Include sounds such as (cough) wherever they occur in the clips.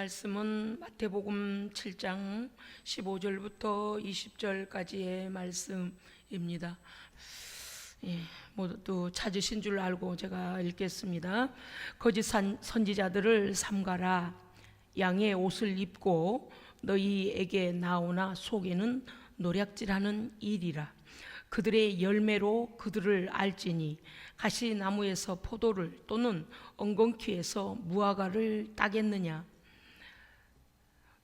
말씀은 마태복음 7장 15절부터 20절까지의 말씀입니다. 예, 모두 찾으신 줄 알고 제가 읽겠습니다. 거짓 산- 선지자들을 삼가라. 양의 옷을 입고 너희에게 나오나 속에는 노략질하는 일이라. 그들의 열매로 그들을 알지니 가시나무에서 포도를 또는 엉겅퀴에서 무화과를 따겠느냐.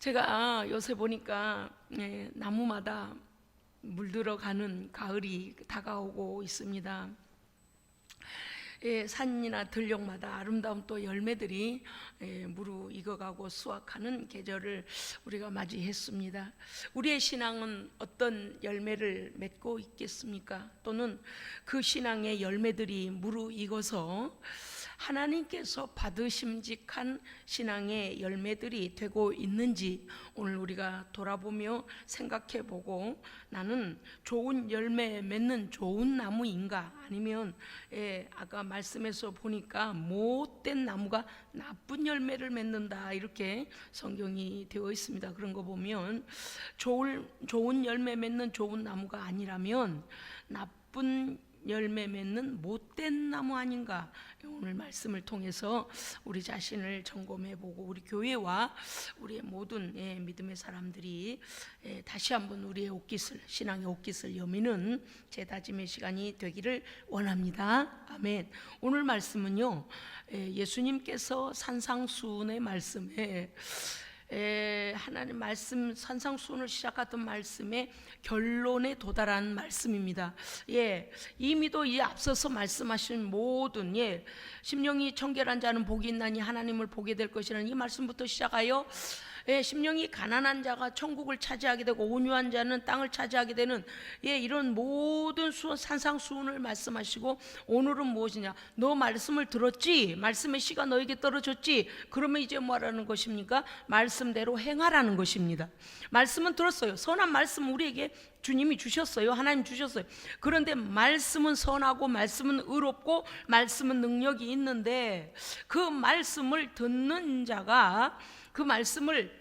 제가 요새 보니까 예, 나무마다 물들어가는 가을이 다가오고 있습니다. 예, 산이나 들녘마다 아름다운 또 열매들이 예, 무르 익어가고 수확하는 계절을 우리가 맞이했습니다. 우리의 신앙은 어떤 열매를 맺고 있겠습니까? 또는 그 신앙의 열매들이 무르 익어서 하나님께서 받으심직한 신앙의 열매들이 되고 있는지 오늘 우리가 돌아보며 생각해 보고 나는 좋은 열매 맺는 좋은 나무인가 아니면 예, 아까 말씀에서 보니까 못된 나무가 나쁜 열매를 맺는다 이렇게 성경이 되어 있습니다. 그런 거 보면 좋은 좋은 열매 맺는 좋은 나무가 아니라면 나쁜 열매 맺는 못된 나무 아닌가 오늘 말씀을 통해서 우리 자신을 점검해 보고 우리 교회와 우리의 모든 예, 믿음의 사람들이 예, 다시 한번 우리의 옷깃을 신앙의 옷깃을 여미는 제 다짐의 시간이 되기를 원합니다. 아멘. 오늘 말씀은요 예, 예수님께서 산상수훈의 말씀에 에, 하나님 말씀 산상수훈을 시작하던 말씀의 결론에 도달한 말씀입니다. 예, 이미도 이 앞서서 말씀하신 모든 예, 심령이 청결한 자는 복이 있나니 하나님을 보게 될 것이라는 이 말씀부터 시작하여 예, 심령이 가난한 자가 천국을 차지하게 되고 온유한 자는 땅을 차지하게 되는 예, 이런 모든 수, 산상수훈을 말씀하시고 오늘은 무엇이냐? 너 말씀을 들었지? 말씀의 씨가 너에게 떨어졌지? 그러면 이제 뭐라는 것입니까? 말씀대로 행하라는 것입니다. 말씀은 들었어요. 선한 말씀 우리에게 주님이 주셨어요. 하나님 주셨어요. 그런데 말씀은 선하고 말씀은 의롭고 말씀은 능력이 있는데 그 말씀을 듣는 자가 그 말씀을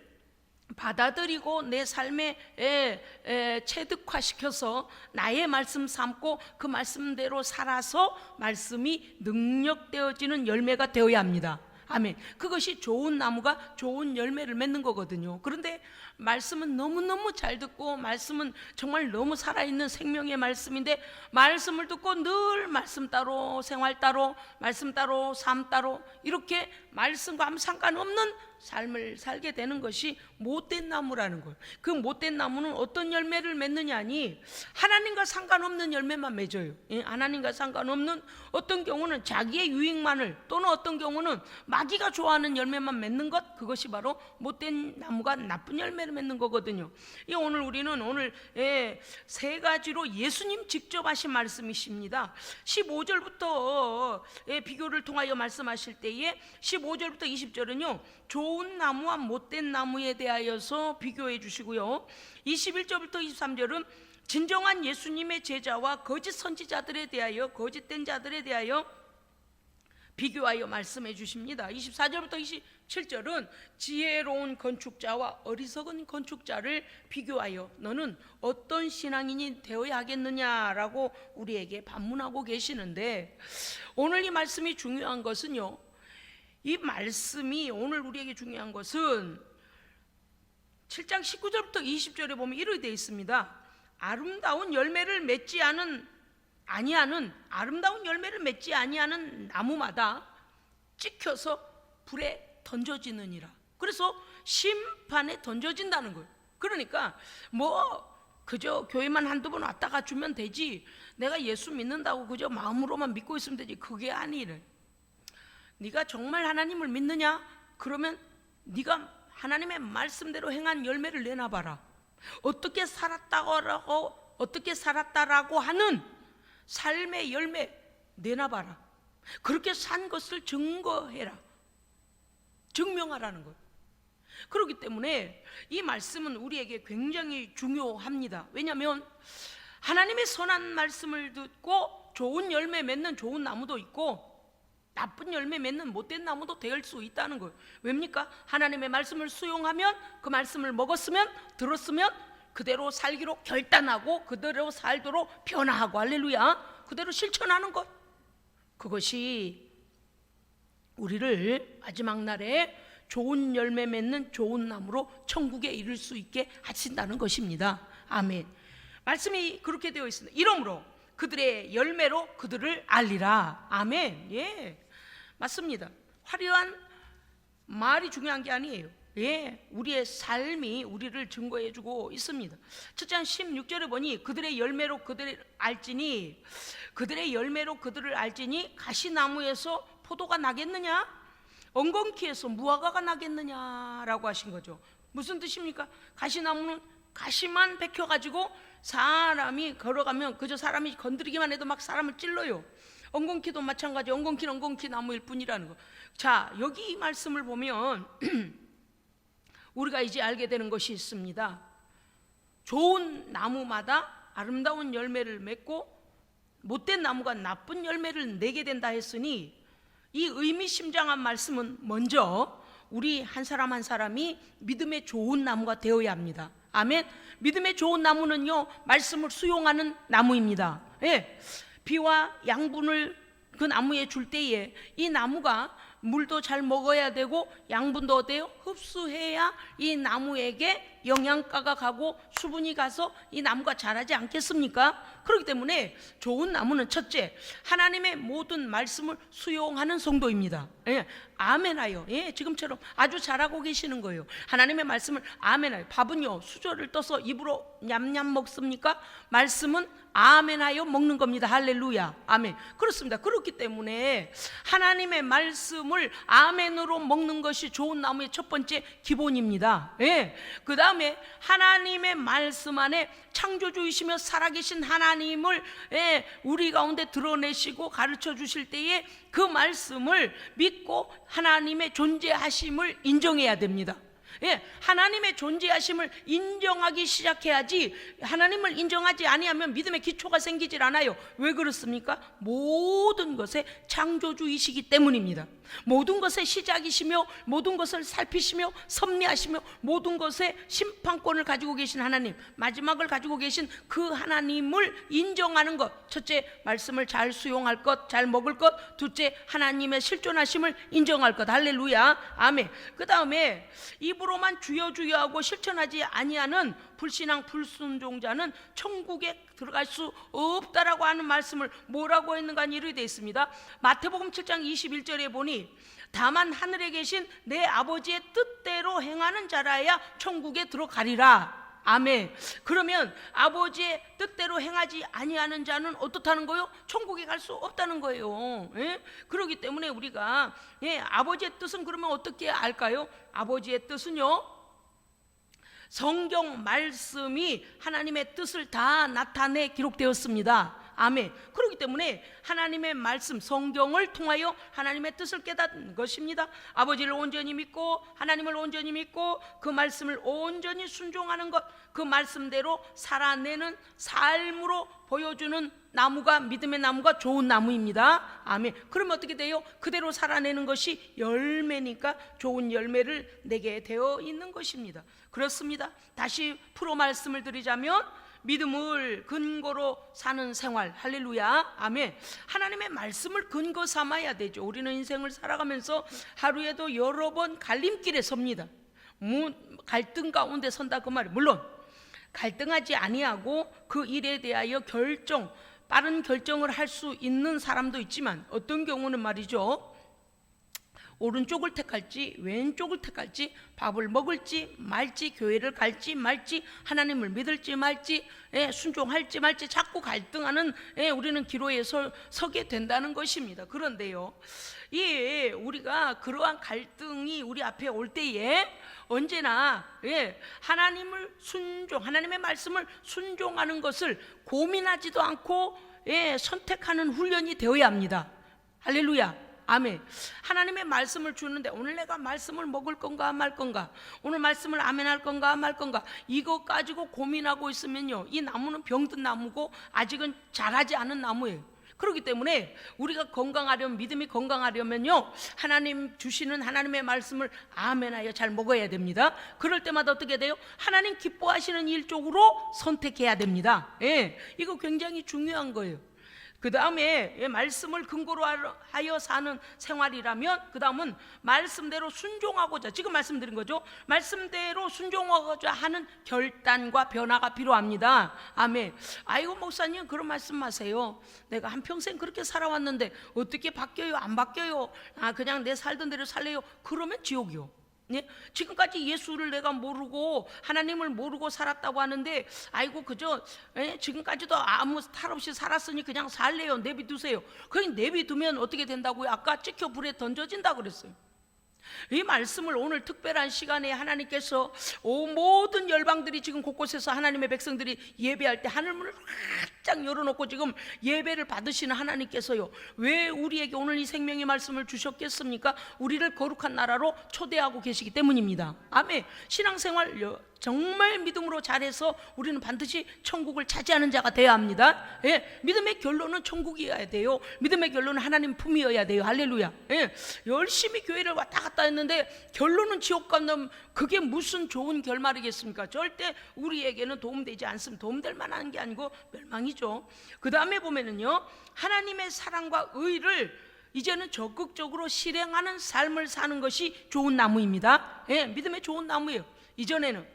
받아들이고 내 삶에 에, 에, 체득화시켜서 나의 말씀 삼고 그 말씀대로 살아서 말씀이 능력되어지는 열매가 되어야 합니다. 아멘. 그것이 좋은 나무가 좋은 열매를 맺는 거거든요. 그런데 말씀은 너무너무 잘 듣고 말씀은 정말 너무 살아있는 생명의 말씀인데 말씀을 듣고 늘 말씀 따로 생활 따로 말씀 따로 삶 따로 이렇게 말씀과 아무 상관없는 삶을 살게 되는 것이 못된 나무라는 거예요. 그 못된 나무는 어떤 열매를 맺느냐니 하나님과 상관없는 열매만 맺어요. 예, 하나님과 상관없는 어떤 경우는 자기의 유익만을 또는 어떤 경우는 마귀가 좋아하는 열매만 맺는 것 그것이 바로 못된 나무가 나쁜 열매를 맺는 거거든요. 이 오늘 우리는 오늘 예, 세 가지로 예수님 직접 하신 말씀이십니다. 15절부터 예, 비교를 통하여 말씀하실 때에 15절부터 20절은요. 좋은 나무와 못된 나무에 대 하여서 비교해 주시고요. 21절부터 23절은 진정한 예수님의 제자와 거짓 선지자들에 대하여 거짓된 자들에 대하여 비교하여 말씀해 주십니다. 24절부터 27절은 지혜로운 건축자와 어리석은 건축자를 비교하여 너는 어떤 신앙인이 되어야 하겠느냐라고 우리에게 반문하고 계시는데 오늘 이 말씀이 중요한 것은요. 이 말씀이 오늘 우리에게 중요한 것은 7장 19절부터 20절에 보면 이렇게 되어 있습니다. 아름다운 열매를 맺지 않은 아니하는 아름다운 열매를 맺지 아니하는 나무마다 찍혀서 불에 던져지느니라. 그래서 심판에 던져진다는 거예요. 그러니까 뭐 그저 교회만 한두 번 왔다 가 주면 되지. 내가 예수 믿는다고 그저 마음으로만 믿고 있으면 되지. 그게 아니래. 네가 정말 하나님을 믿느냐? 그러면 네가 하나님의 말씀대로 행한 열매를 내놔봐라. 어떻게 살았다고 어떻게 살았다라고 하는 삶의 열매 내놔봐라. 그렇게 산 것을 증거해라. 증명하라는 것. 그렇기 때문에 이 말씀은 우리에게 굉장히 중요합니다. 왜냐하면 하나님의 선한 말씀을 듣고 좋은 열매 맺는 좋은 나무도 있고 나쁜 열매 맺는 못된 나무도 될 수 있다는 거예요. 왜입니까? 하나님의 말씀을 수용하면 그 말씀을 먹었으면 들었으면 그대로 살기로 결단하고 그대로 살도록 변화하고 할렐루야. 그대로 실천하는 것. 그것이 우리를 마지막 날에 좋은 열매 맺는 좋은 나무로 천국에 이를 수 있게 하신다는 것입니다. 아멘. 말씀이 그렇게 되어 있습니다. 이러므로 그들의 열매로 그들을 알리라. 아멘. 예. 맞습니다. 화려한 말이 중요한 게 아니에요. 예, 우리의 삶이 우리를 증거해 주고 있습니다. 첫째 16절에 보니 그들의 열매로 그들을 알지니 그들의 열매로 그들을 알지니 가시나무에서 포도가 나겠느냐? 엉겅퀴에서 무화과가 나겠느냐라고 하신 거죠. 무슨 뜻입니까? 가시나무는 가시만 베켜 가지고 사람이 걸어가면 그저 사람이 건드리기만 해도 막 사람을 찔러요. 엉겅퀴도 마찬가지. 엉겅퀴는 엉겅퀴 나무일 뿐이라는 거. 자, 여기 이 말씀을 보면 (clears throat) 우리가 이제 알게 되는 것이 있습니다. 좋은 나무마다 아름다운 열매를 맺고 못된 나무가 나쁜 열매를 내게 된다 했으니 이 의미심장한 말씀은 먼저 우리 한 사람 한 사람이 믿음의 좋은 나무가 되어야 합니다. 아멘. 믿음의 좋은 나무는요, 말씀을 수용하는 나무입니다. 예. 비와 양분을 그 나무에 줄 때에 이 나무가 물도 잘 먹어야 되고 양분도 어때요? 흡수해야 이 나무에게 영양가가 가고 수분이 가서 이 나무가 자라지 않겠습니까? 그렇기 때문에 좋은 나무는 첫째 하나님의 모든 말씀을 수용하는 성도입니다. 예, 아멘하여. 예, 지금처럼 아주 잘하고 계시는 거예요. 하나님의 말씀을 아멘하여. 밥은요 수저를 떠서 입으로 냠냠 먹습니까? 말씀은 아멘하여 먹는 겁니다. 할렐루야. 아멘. 그렇습니다. 그렇기 때문에 하나님의 말씀을 아멘으로 먹는 것이 좋은 나무의 첫 번째 기본입니다. 예. 그 다음에 하나님의 말씀 안에 창조주이시며 살아계신 하나님을 예, 우리 가운데 드러내시고 가르쳐 주실 때에 그 말씀을 믿고 하나님의 존재하심을 인정해야 됩니다. 예, 하나님의 존재하심을 인정하기 시작해야지 하나님을 인정하지 아니하면 믿음의 기초가 생기질 않아요. 왜 그렇습니까? 모든 것의 창조주이시기 때문입니다. 모든 것의 시작이시며 모든 것을 살피시며 섭리하시며 모든 것의 심판권을 가지고 계신 하나님, 마지막을 가지고 계신 그 하나님을 인정하는 것. 첫째, 말씀을 잘 수용할 것, 잘 먹을 것. 둘째, 하나님의 실존하심을 인정할 것. 할렐루야. 아멘. 그 다음에 입으로만 주여 주여 하고 실천하지 아니하는 불신앙 불순종자는 천국에 들어갈 수 없다라고 하는 말씀을 뭐라고 했는가 이르게 되어 있습니다. 마태복음 7장 21절에 보니 다만 하늘에 계신 내 아버지의 뜻대로 행하는 자라야 천국에 들어가리라. 아멘. 그러면 아버지의 뜻대로 행하지 아니하는 자는 어떻다는 거요? 천국에 갈 수 없다는 거예요. 예? 그렇기 때문에 우리가 예, 아버지의 뜻은 그러면 어떻게 알까요? 아버지의 뜻은요. 성경 말씀이 하나님의 뜻을 다 나타내 기록되었습니다. 아멘. 그렇기 때문에 하나님의 말씀, 성경을 통하여 하나님의 뜻을 깨닫는 것입니다. 아버지를 온전히 믿고 하나님을 온전히 믿고 그 말씀을 온전히 순종하는 것, 그 말씀대로 살아내는 삶으로 보여주는 나무가 믿음의 나무가 좋은 나무입니다. 아멘. 그러면 어떻게 돼요? 그대로 살아내는 것이 열매니까 좋은 열매를 내게 되어 있는 것입니다. 그렇습니다. 다시 프로 말씀을 드리자면 믿음을 근거로 사는 생활. 할렐루야. 아멘. 하나님의 말씀을 근거 삼아야 되죠. 우리는 인생을 살아가면서 하루에도 여러 번 갈림길에 섭니다. 무, 갈등 가운데 선다 그 말이. 물론 갈등하지 아니하고 그 일에 대하여 결정 빠른 결정을 할 수 있는 사람도 있지만 어떤 경우는 말이죠 오른쪽을 택할지 왼쪽을 택할지 밥을 먹을지 말지 교회를 갈지 말지 하나님을 믿을지 말지 예, 순종할지 말지 자꾸 갈등하는 예, 우리는 기로에 서, 서게 된다는 것입니다. 그런데요. 이 우리가 그러한 갈등이 우리 앞에 올 때에 언제나 예, 하나님을 순종, 하나님의 말씀을 순종하는 것을 고민하지도 않고 예, 선택하는 훈련이 되어야 합니다. 할렐루야. 아멘. 하나님의 말씀을 주는데 오늘 내가 말씀을 먹을 건가 말 건가, 오늘 말씀을 아멘할 건가 말 건가, 이거 가지고 고민하고 있으면요, 이 나무는 병든 나무고 아직은 자라지 않은 나무예요. 그렇기 때문에 우리가 건강하려면 믿음이 건강하려면요 하나님 주시는 하나님의 말씀을 아멘하여 잘 먹어야 됩니다. 그럴 때마다 어떻게 돼요? 하나님 기뻐하시는 일 쪽으로 선택해야 됩니다. 예, 이거 굉장히 중요한 거예요. 그 다음에 말씀을 근거로 하여 사는 생활이라면 그 다음은 말씀대로 순종하고자 지금 말씀드린 거죠. 말씀대로 순종하고자 하는 결단과 변화가 필요합니다. 아멘. 아이고 목사님 그런 말씀하세요. 내가 한 평생 그렇게 살아왔는데 어떻게 바뀌어요? 안 바뀌어요? 아 그냥 내 살던 대로 살래요? 그러면 지옥이요. 예? 지금까지 예수를 내가 모르고 하나님을 모르고 살았다고 하는데 아이고 그저 예? 지금까지도 아무 탈 없이 살았으니 그냥 살래요 내비두세요 그냥 내비두면 어떻게 된다고요 아까 찍혀 불에 던져진다 그랬어요 이 말씀을 오늘 특별한 시간에 하나님께서 오 모든 열방들이 지금 곳곳에서 하나님의 백성들이 예배할 때 하늘문을 활짝 열어놓고 지금 예배를 받으시는 하나님께서요 왜 우리에게 오늘 이 생명의 말씀을 주셨겠습니까? 우리를 거룩한 나라로 초대하고 계시기 때문입니다. 아멘. 신앙생활 여- 정말 믿음으로 잘해서 우리는 반드시 천국을 차지하는 자가 되어야 합니다. 예, 믿음의 결론은 천국이어야 돼요. 믿음의 결론은 하나님 품이어야 돼요. 할렐루야. 예, 열심히 교회를 왔다 갔다 했는데 결론은 지옥 가면 그게 무슨 좋은 결말이겠습니까? 절대 우리에게는 도움되지 않습니다. 도움될 만한 게 아니고 멸망이 죠. 그 다음에 보면은요, 하나님의 사랑과 의를 이제는 적극적으로 실행하는 삶을 사는 것이 좋은 나무입니다. 예, 믿음의 좋은 나무예요. 이전에는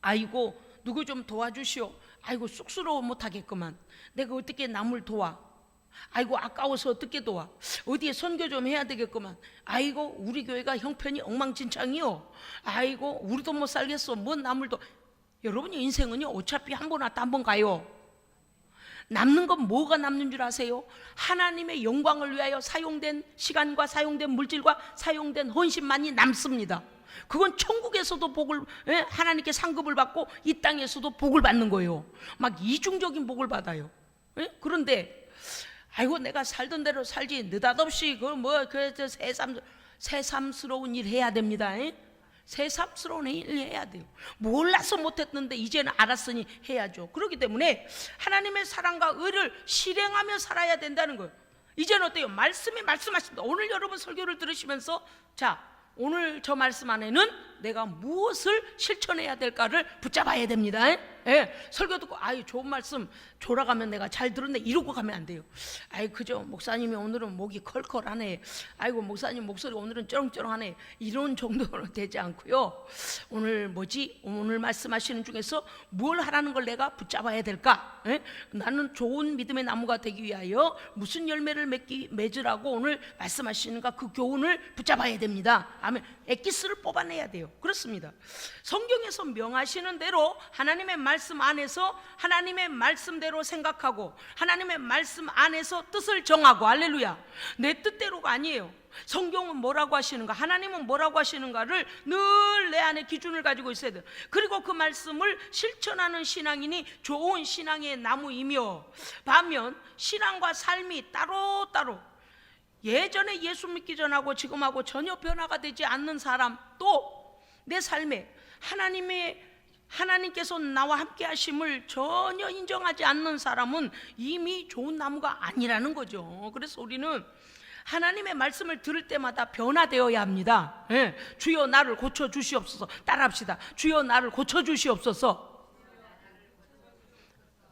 아이고 누구 좀 도와주시오. 아이고 쑥스러워 못하겠구만. 내가 어떻게 남을 도와? 아이고 아까워서 어떻게 도와? 어디에 선교 좀 해야 되겠구만. 아이고 우리 교회가 형편이 엉망진창이요. 아이고 우리도 못 살겠어. 뭔 남을 도? 여러분의 인생은요 어차피 한 번 왔다 한 번 가요. 남는 건 뭐가 남는 줄 아세요? 하나님의 영광을 위하여 사용된 시간과 사용된 물질과 사용된 헌신만이 남습니다. 그건 천국에서도 복을 예? 하나님께 상급을 받고 이 땅에서도 복을 받는 거예요. 막 이중적인 복을 받아요. 예? 그런데 아이고 내가 살던 대로 살지 느닷없이 그뭐그 새삼 새삼스러운 일 해야 됩니다. 예? 새삼스러운 일 해야 돼요. 몰라서 못했는데 이제는 알았으니 해야죠. 그렇기 때문에 하나님의 사랑과 의를 실행하며 살아야 된다는 거예요. 이제는 어때요? 말씀이 말씀하십니다. 오늘 여러분 설교를 들으시면서 자 오늘 저 말씀 안에는 내가 무엇을 실천해야 될까를 붙잡아야 됩니다. 예, 설교 듣고 아이 좋은 말씀 졸아가면 내가 잘 들었네 이러고 가면 안 돼요. 아이 그죠 목사님이 오늘은 목이 컬컬하네. 아이고 목사님 목소리 오늘은 쩌렁쩌렁하네. 이런 정도로 (laughs) 되지 않고요. 오늘 뭐지 오늘 말씀하시는 중에서 뭘 하라는 걸 내가 붙잡아야 될까? 예? 나는 좋은 믿음의 나무가 되기 위하여 무슨 열매를 맺기 맺으라고 오늘 말씀하시는가 그 교훈을 붙잡아야 됩니다. 아멘. 엑기스를 뽑아내야 돼요. 그렇습니다. 성경에서 명하시는 대로 하나님의 말씀 안에서 하나님의 말씀대로 생각하고 하나님의 말씀 안에서 뜻을 정하고 할렐루야. 내 뜻대로가 아니에요. 성경은 뭐라고 하시는가? 하나님은 뭐라고 하시는가를 늘 내 안에 기준을 가지고 있어야 돼요. 그리고 그 말씀을 실천하는 신앙인이 좋은 신앙의 나무이며 반면 신앙과 삶이 따로따로 예전에 예수 믿기 전하고 지금하고 전혀 변화가 되지 않는 사람 또 내 삶에 하나님의 하나님께서 나와 함께 하심을 전혀 인정하지 않는 사람은 이미 좋은 나무가 아니라는 거죠. 그래서 우리는 하나님의 말씀을 들을 때마다 변화되어야 합니다. 예, 주여 나를 고쳐 주시옵소서. 따라합시다. 주여 나를 고쳐 주시옵소서.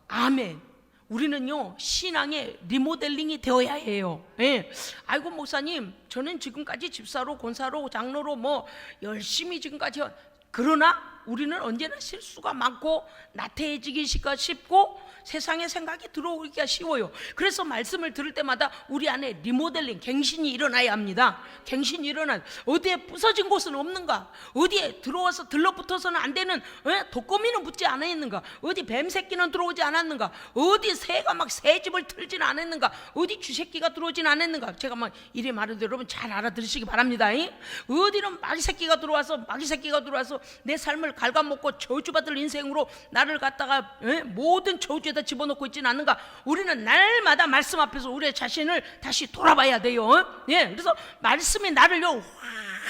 아멘. 우리는요 신앙의 리모델링이 되어야 해요. 예. 아이고 목사님, 저는 지금까지 집사로, 권사로, 장로로 뭐 열심히 지금까지 그러나 우리는 언제나 실수가 많고 나태해지기가 쉽고 세상의 생각이 들어오기가 쉬워요. 그래서 말씀을 들을 때마다 우리 안에 리모델링, 갱신이 일어나야 합니다. 갱신이 일어나. 어디에 부서진 곳은 없는가? 어디에 들어와서 들러붙어서는 안 되는 에? 독거미는 붙지 않았는가? 어디 뱀 새끼는 들어오지 않았는가? 어디 새가 막 새집을 틀진 않았는가? 어디 쥐새끼가 들어오진 않았는가? 제가 막 이래 말하는데 여러분 잘 알아들으시기 바랍니다. 잉? 어디는 마귀 새끼가 들어와서 마귀 새끼가 들어와서 내 삶을 갉아먹고 저주받을 인생으로 나를 갖다가 에? 모든 저주에다 집어넣고 있지는 않는가? 우리는 날마다 말씀 앞에서 우리의 자신을 다시 돌아봐야 돼요. 어? 예, 그래서 말씀이 나를요 확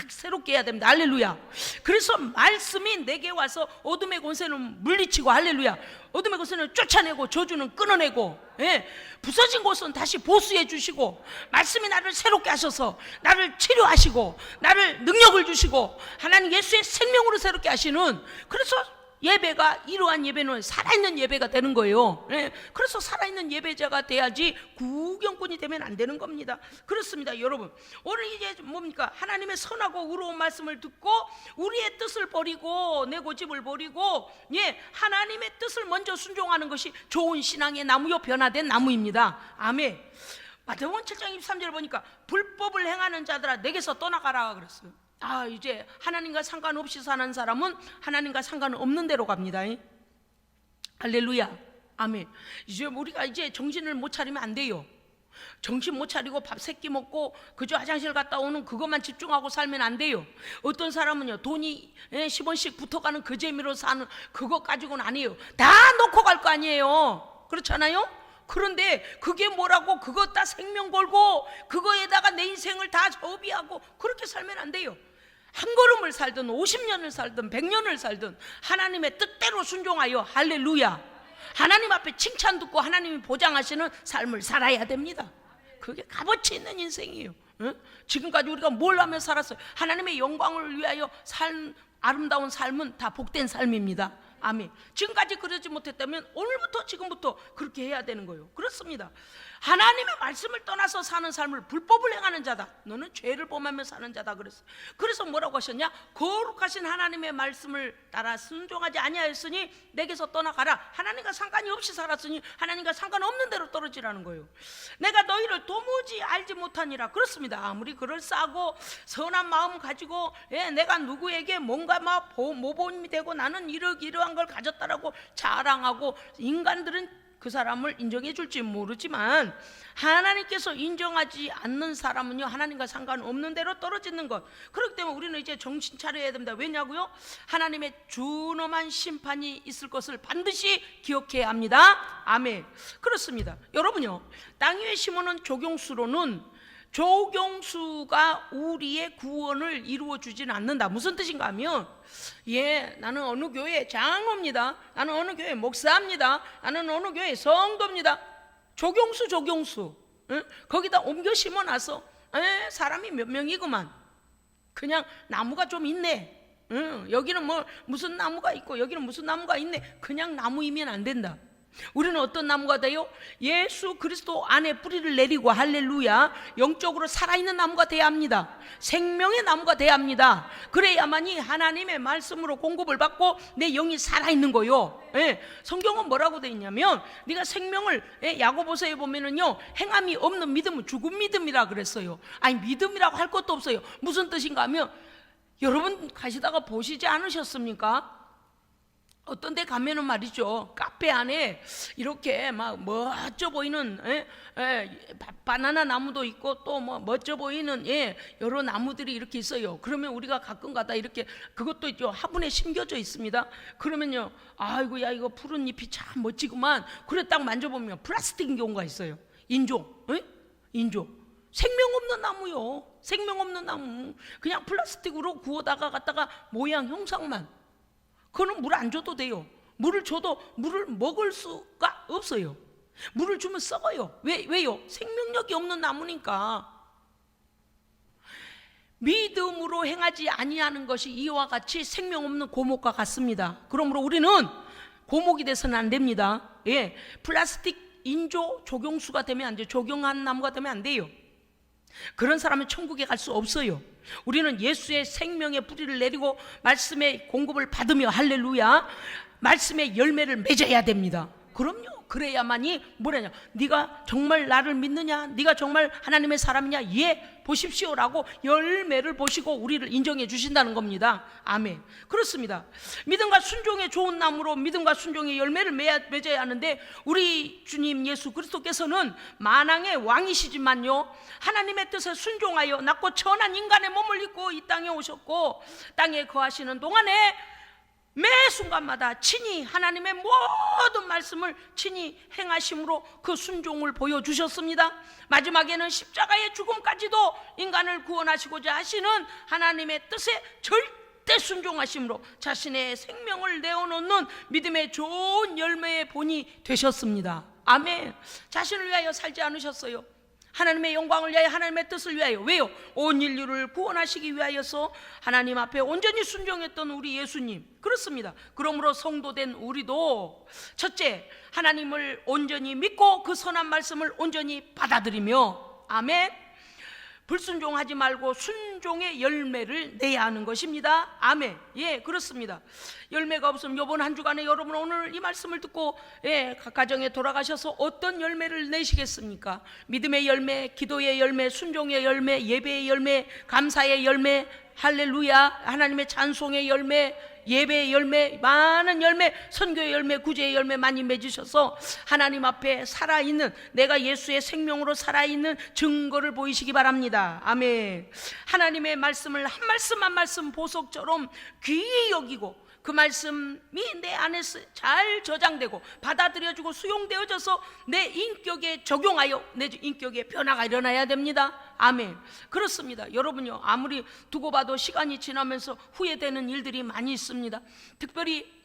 새롭게 해야 됩니다. 할렐루야. 그래서 말씀이 내게 와서 어둠의 권세는 물리치고 할렐루야. 어둠의 권세는 쫓아내고 저주는 끊어내고 예, 부서진 곳은 다시 보수해 주시고 말씀이 나를 새롭게 하셔서 나를 치료하시고 나를 능력을 주시고 하나님 예수의 생명으로 새롭게 하시는 그래서 예배가 이러한 예배는 살아있는 예배가 되는 거예요. 예, 그래서 살아있는 예배자가 돼야지 구경꾼이 되면 안 되는 겁니다. 그렇습니다, 여러분. 오늘 이제 뭡니까? 하나님의 선하고 의로운 말씀을 듣고 우리의 뜻을 버리고 내 고집을 버리고 예, 하나님의 뜻을 먼저 순종하는 것이 좋은 신앙의 나무요 변화된 나무입니다. 아멘. 마태복음 7장 23절 보니까 불법을 행하는 자들아 내게서 떠나가라 그랬어요. 아 이제 하나님과 상관없이 사는 사람은 하나님과 상관없는 대로 갑니다. 잉? 할렐루야. 아멘. 이제 우리가 이제 정신을 못 차리면 안 돼요. 정신 못 차리고 밥 세 끼 먹고 그저 화장실 갔다 오는 그것만 집중하고 살면 안 돼요. 어떤 사람은요 돈이 10원씩 붙어가는 그 재미로 사는 그거 가지고는 아니에요. 다 놓고 갈 거 아니에요. 그렇잖아요? 그런데 그게 뭐라고 그거 다 생명 걸고 그거에다가 내 인생을 다 저비하고 그렇게 살면 안 돼요. 한 걸음을 살든 50년을 살든 100년을 살든 하나님의 뜻대로 순종하여 할렐루야. 하나님 앞에 칭찬 듣고 하나님이 보장하시는 삶을 살아야 됩니다. 그게 값어치 있는 인생이에요. 응? 지금까지 우리가 뭘 하며 살았어요? 하나님의 영광을 위하여 살 아름다운 삶은 다 복된 삶입니다. 아멘. 지금까지 그러지 못했다면 오늘부터 지금부터 그렇게 해야 되는 거예요. 그렇습니다. 하나님의 말씀을 떠나서 사는 삶을 불법을 행하는 자다. 너는 죄를 범하며 사는 자다 그랬어요. 그래서 뭐라고 하셨냐? 거룩하신 하나님의 말씀을 따라 순종하지 아니하였으니 내게서 떠나가라. 하나님과 상관이 없이 살았으니 하나님과 상관없는 대로 떨어지라는 거예요. 내가 너희를 도무지 알지 못하니라. 그렇습니다. 아무리 그럴싸하고 선한 마음 가지고 예, 내가 누구에게 뭔가 막 보- 모범이 되고 나는 이러 이러한 걸 가졌다라고 자랑하고 인간들은 그 사람을 인정해 줄지 모르지만 하나님께서 인정하지 않는 사람은요 하나님과 상관없는 대로 떨어지는 것. 그렇기 때문에 우리는 이제 정신 차려야 됩니다. 왜냐고요? 하나님의 준엄한 심판이 있을 것을 반드시 기억해야 합니다. 아멘. 그렇습니다. 여러분요 땅 위에 심어놓은 조경수로는 조경수가 우리의 구원을 이루어 주지는 않는다. 무슨 뜻인가 하면, 예, 나는 어느 교회 장로입니다. 나는 어느 교회 목사입니다. 나는 어느 교회 성도입니다. 조경수, 조경수. 응? 거기다 옮겨 심어 놔서, 에, 사람이 몇 명이구만. 그냥 나무가 좀 있네. 응, 여기는 뭐 무슨 나무가 있고 여기는 무슨 나무가 있네. 그냥 나무이면 안 된다. 우리는 어떤 나무가 돼요? 예수 그리스도 안에 뿌리를 내리고 할렐루야 영적으로 살아있는 나무가 돼야 합니다. 생명의 나무가 돼야 합니다. 그래야만이 하나님의 말씀으로 공급을 받고 내 영이 살아있는 거요. 예, 성경은 뭐라고 돼 있냐면 네가 생명을 예, 야고보서에 보면은요 행함이 없는 믿음은 죽은 믿음이라 그랬어요. 아니 믿음이라고 할 것도 없어요. 무슨 뜻인가 하면 여러분 가시다가 보시지 않으셨습니까? 어떤 데 가면은 말이죠. 카페 안에 이렇게 막 멋져 보이는 예? 예, 바- 바나나 나무도 있고 또 뭐 멋져 보이는 예, 여러 나무들이 이렇게 있어요. 그러면 우리가 가끔 가다 이렇게 그것도 있죠. 화분에 심겨져 있습니다. 그러면요. 아이고 야 이거 푸른 잎이 참 멋지구만. 그래 딱 만져보면 플라스틱인 경우가 있어요. 인조. 예? 인조. 생명 없는 나무요. 생명 없는 나무. 그냥 플라스틱으로 구워다가 갖다가 모양 형상만 그거는 물 안 줘도 돼요. 물을 줘도 물을 먹을 수가 없어요. 물을 주면 썩어요. 왜, 왜요? 생명력이 없는 나무니까. 믿음으로 행하지 아니하는 것이 이와 같이 생명 없는 고목과 같습니다. 그러므로 우리는 고목이 돼서는 안 됩니다. 예, 플라스틱 인조 조경수가 되면 안 돼요. 조경한 나무가 되면 안 돼요. 그런 사람은 천국에 갈 수 없어요. 우리는 예수의 생명의 뿌리를 내리고 말씀의 공급을 받으며 할렐루야 말씀의 열매를 맺어야 됩니다. 그럼요. 그래야만이 뭐라냐? 네가 정말 나를 믿느냐? 네가 정말 하나님의 사람이냐? 예, 보십시오라고 열매를 보시고 우리를 인정해 주신다는 겁니다. 아멘. 그렇습니다. 믿음과 순종의 좋은 나무로 믿음과 순종의 열매를 맺어야, 하는데 우리 주님 예수 그리스도께서는 만왕의 왕이시지만요. 하나님의 뜻에 순종하여 낮고 천한 인간의 몸을 입고 이 땅에 오셨고 땅에 거하시는 동안에 매 순간마다 친히 하나님의 모든 말씀을 친히 행하심으로 그 순종을 보여주셨습니다. 마지막에는 십자가의 죽음까지도 인간을 구원하시고자 하시는 하나님의 뜻에 절대 순종하심으로 자신의 생명을 내어놓는 믿음의 좋은 열매의 본이 되셨습니다. 아멘. 자신을 위하여 살지 않으셨어요. 하나님의 영광을 위하여 하나님의 뜻을 위하여 왜요? 온 인류를 구원하시기 위하여서 하나님 앞에 온전히 순종했던 우리 예수님 그렇습니다. 그러므로 성도된 우리도 첫째 하나님을 온전히 믿고 그 선한 말씀을 온전히 받아들이며 아멘. 불순종하지 말고 순종의 열매를 내야 하는 것입니다. 아멘. 예, 그렇습니다. 열매가 없으면 이번 한 주간에 여러분 오늘 이 말씀을 듣고 예, 각 가정에 돌아가셔서 어떤 열매를 내시겠습니까? 믿음의 열매, 기도의 열매, 순종의 열매, 예배의 열매, 감사의 열매, 할렐루야, 하나님의 찬송의 열매, 예배의 열매, 많은 열매, 선교의 열매, 구제의 열매 많이 맺으셔서 하나님 앞에 살아있는 내가 예수의 생명으로 살아있는 증거를 보이시기 바랍니다. 아멘. 하나님의 말씀을 한 말씀 한 말씀 보석처럼 귀히 여기고 그 말씀이 내 안에 잘 저장되고 받아들여지고 수용되어져서 내 인격에 적용하여 내 인격에 변화가 일어나야 됩니다. 아멘. 그렇습니다. 여러분요, 아무리 두고 봐도 시간이 지나면서 후회되는 일들이 많이 있습니다. 특별히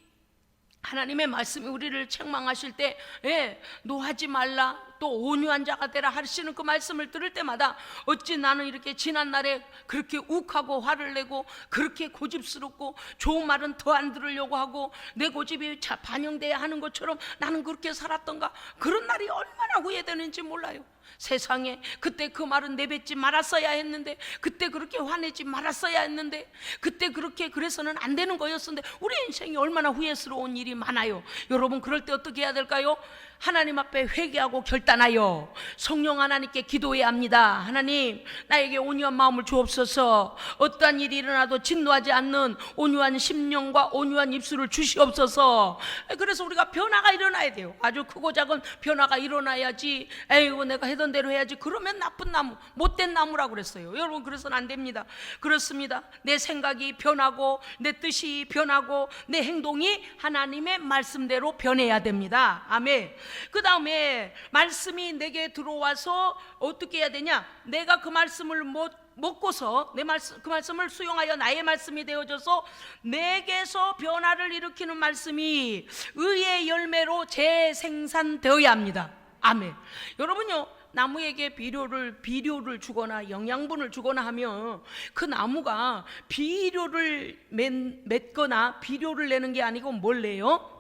하나님의 말씀이 우리를 책망하실 때, 예, 노하지 말라, 또 온유한 자가 되라 하시는 그 말씀을 들을 때마다 어찌 나는 이렇게 지난 날에 그렇게 욱하고 화를 내고 그렇게 고집스럽고 좋은 말은 더 안 들으려고 하고 내 고집이 자- 반영돼야 하는 것처럼 나는 그렇게 살았던가 그런 날이 얼마나 후회되는지 몰라요. 세상에 그때 그 말은 내뱉지 말았어야 했는데 그때 그렇게 화내지 말았어야 했는데 그때 그렇게 그래서는 안 되는 거였었는데 우리 인생이 얼마나 후회스러운 일이 많아요. 여러분 그럴 때 어떻게 해야 될까요? 하나님 앞에 회개하고 결단하여 성령 하나님께 기도해야 합니다. 하나님 나에게 온유한 마음을 주옵소서. 어떠한 일이 일어나도 진노하지 않는 온유한 심령과 온유한 입술을 주시옵소서. 그래서 우리가 변화가 일어나야 돼요. 아주 크고 작은 변화가 일어나야지. 에이고 내가 하던 대로 해야지. 그러면 나쁜 나무, 못된 나무라고 그랬어요. 여러분 그래서는 안 됩니다. 그렇습니다. 내 생각이 변하고 내 뜻이 변하고 내 행동이 하나님의 말씀대로 변해야 됩니다. 아멘. 그 다음에 말씀이 내게 들어와서 어떻게 해야 되냐? 내가 그 말씀을 못 먹고서 내 말씀 그 말씀을 수용하여 나의 말씀이 되어져서 내게서 변화를 일으키는 말씀이 의의 열매로 재생산되어야 합니다. 아멘. 여러분요. 나무에게 비료를 비료를 주거나 영양분을 주거나 하면 그 나무가 비료를 맺, 맺거나 비료를 내는 게 아니고 뭘 내요?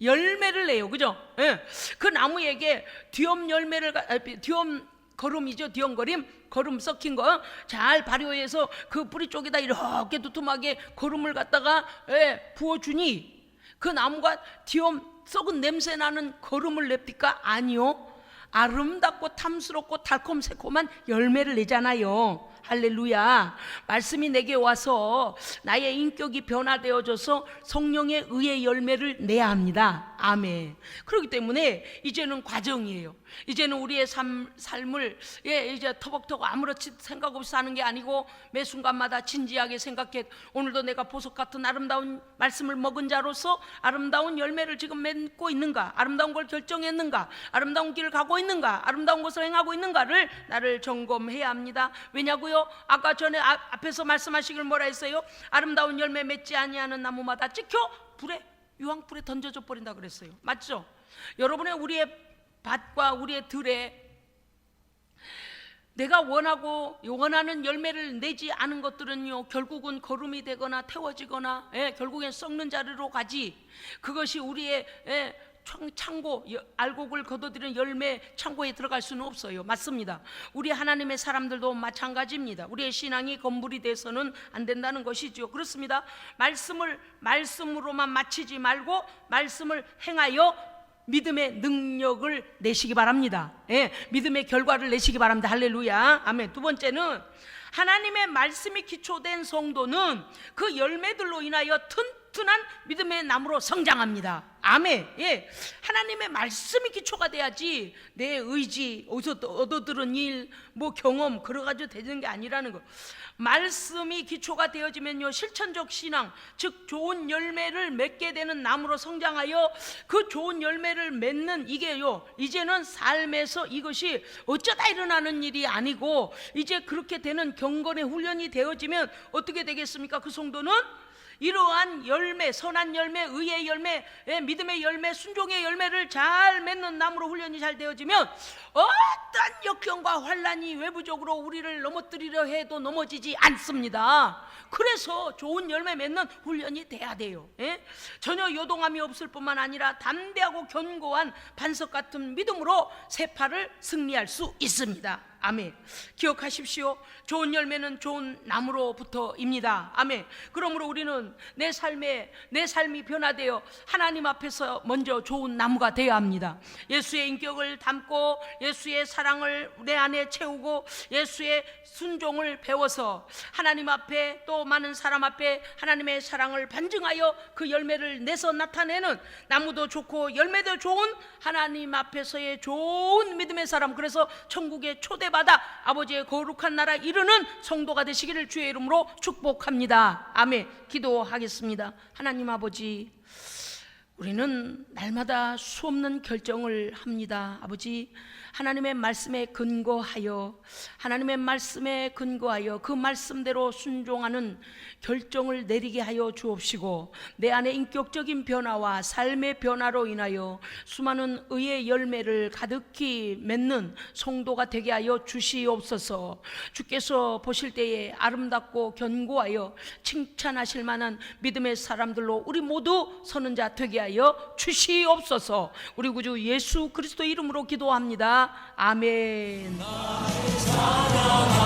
열매를 내요. 그죠? 예. 그 나무에게 뒤엄 열매를 가- 아, 뒤엄 거름이죠. 뒤엄거림. 거름 썩힌 거잘 발효해서 그 뿌리 쪽에다 이렇게 두툼하게 거름을 갖다가 예, 부어주니 그 나무가 뒤엄 썩은 냄새 나는 거름을 냅니까? 아니요. 아름답고 탐스럽고 달콤 새콤한 열매를 내잖아요. 할렐루야. 말씀이 내게 와서 나의 인격이 변화되어져서 성령의 의의 열매를 내야 합니다. 아멘. 그렇기 때문에 이제는 과정이에요. 이제는 우리의 삶, 삶을 예, 이제 터벅터벅 아무렇지 생각 없이 사는 게 아니고 매 순간마다 진지하게 생각해 오늘도 내가 보석 같은 아름다운 말씀을 먹은 자로서 아름다운 열매를 지금 맺고 있는가? 아름다운 걸 결정했는가? 아름다운 길을 가고 있는가? 아름다운 것을 행하고 있는가를 나를 점검해야 합니다. 왜냐고요? 아까 전에 앞- 앞에서 말씀하시길 뭐라 했어요? 아름다운 열매 맺지 아니하는 나무마다 찍혀 불에 유황불에 던져져 버린다 그랬어요. 맞죠? 여러분의 우리의 밭과 우리의 들에 내가 원하고 원하는 열매를 내지 않은 것들은요 결국은 거름이 되거나 태워지거나 예, 결국엔 썩는 자리로 가지. 그것이 우리의 예, 창- 창고 여- 알곡을 거둬들이는 열매 창고에 들어갈 수는 없어요. 맞습니다. 우리 하나님의 사람들도 마찬가지입니다. 우리의 신앙이 건물이 돼서는 안 된다는 것이죠. 그렇습니다. 말씀을 말씀으로만 마치지 말고 말씀을 행하여 믿음의 능력을 내시기 바랍니다. 예, 믿음의 결과를 내시기 바랍니다. 할렐루야. 아멘. 두 번째는 하나님의 말씀이 기초된 성도는 그 열매들로 인하여 튼 튼한 믿음의 나무로 성장합니다. 아멘. 예. 하나님의 말씀이 기초가 돼야지 내 의지, 어디서 또 얻어들은 일, 뭐 경험, 그래가지고 되는 게 아니라는 거. 말씀이 기초가 되어지면요, 실천적 신앙, 즉 좋은 열매를 맺게 되는 나무로 성장하여 그 좋은 열매를 맺는 이게요, 이제는 삶에서 이것이 어쩌다 일어나는 일이 아니고 이제 그렇게 되는 경건의 훈련이 되어지면 어떻게 되겠습니까? 그 성도는 이러한 열매, 선한 열매, 의의 열매, 예, 믿음의 열매, 순종의 열매를 잘 맺는 나무로 훈련이 잘 되어지면 어떤 역경과 환란이 외부적으로 우리를 넘어뜨리려 해도 넘어지지 않습니다. 그래서 좋은 열매 맺는 훈련이 돼야 돼요. 예? 전혀 요동함이 없을 뿐만 아니라 담대하고 견고한 반석 같은 믿음으로 세파를 승리할 수 있습니다. 아멘. 기억하십시오. 좋은 열매는 좋은 나무로부터입니다. 아멘. 그러므로 우리는 내 삶에 내 삶이 변화되어 하나님 앞에서 먼저 좋은 나무가 되어야 합니다. 예수의 인격을 담고 예수의 사랑을 내 안에 채우고 예수의 순종을 배워서 하나님 앞에 또 많은 사람 앞에 하나님의 사랑을 반증하여 그 열매를 내서 나타내는 나무도 좋고 열매도 좋은 하나님 앞에서의 좋은 믿음의 사람 그래서 천국에 초대 받아 아버지의 거룩한 나라 이르는 성도가 되시기를 주의 이름으로 축복합니다. 아멘. 기도하겠습니다. 하나님 아버지 우리는 날마다 수없는 결정을 합니다. 아버지, 하나님의 말씀에 근거하여, 하나님의 말씀에 근거하여 그 말씀대로 순종하는 결정을 내리게 하여 주옵시고, 내 안에 인격적인 변화와 삶의 변화로 인하여 수많은 의의 열매를 가득히 맺는 성도가 되게 하여 주시옵소서, 주께서 보실 때에 아름답고 견고하여 칭찬하실 만한 믿음의 사람들로 우리 모두 서는 자 되게 하여 주시옵소서. 우리 구주 예수 그리스도 이름으로 기도합니다. 아멘. 사랑하리라,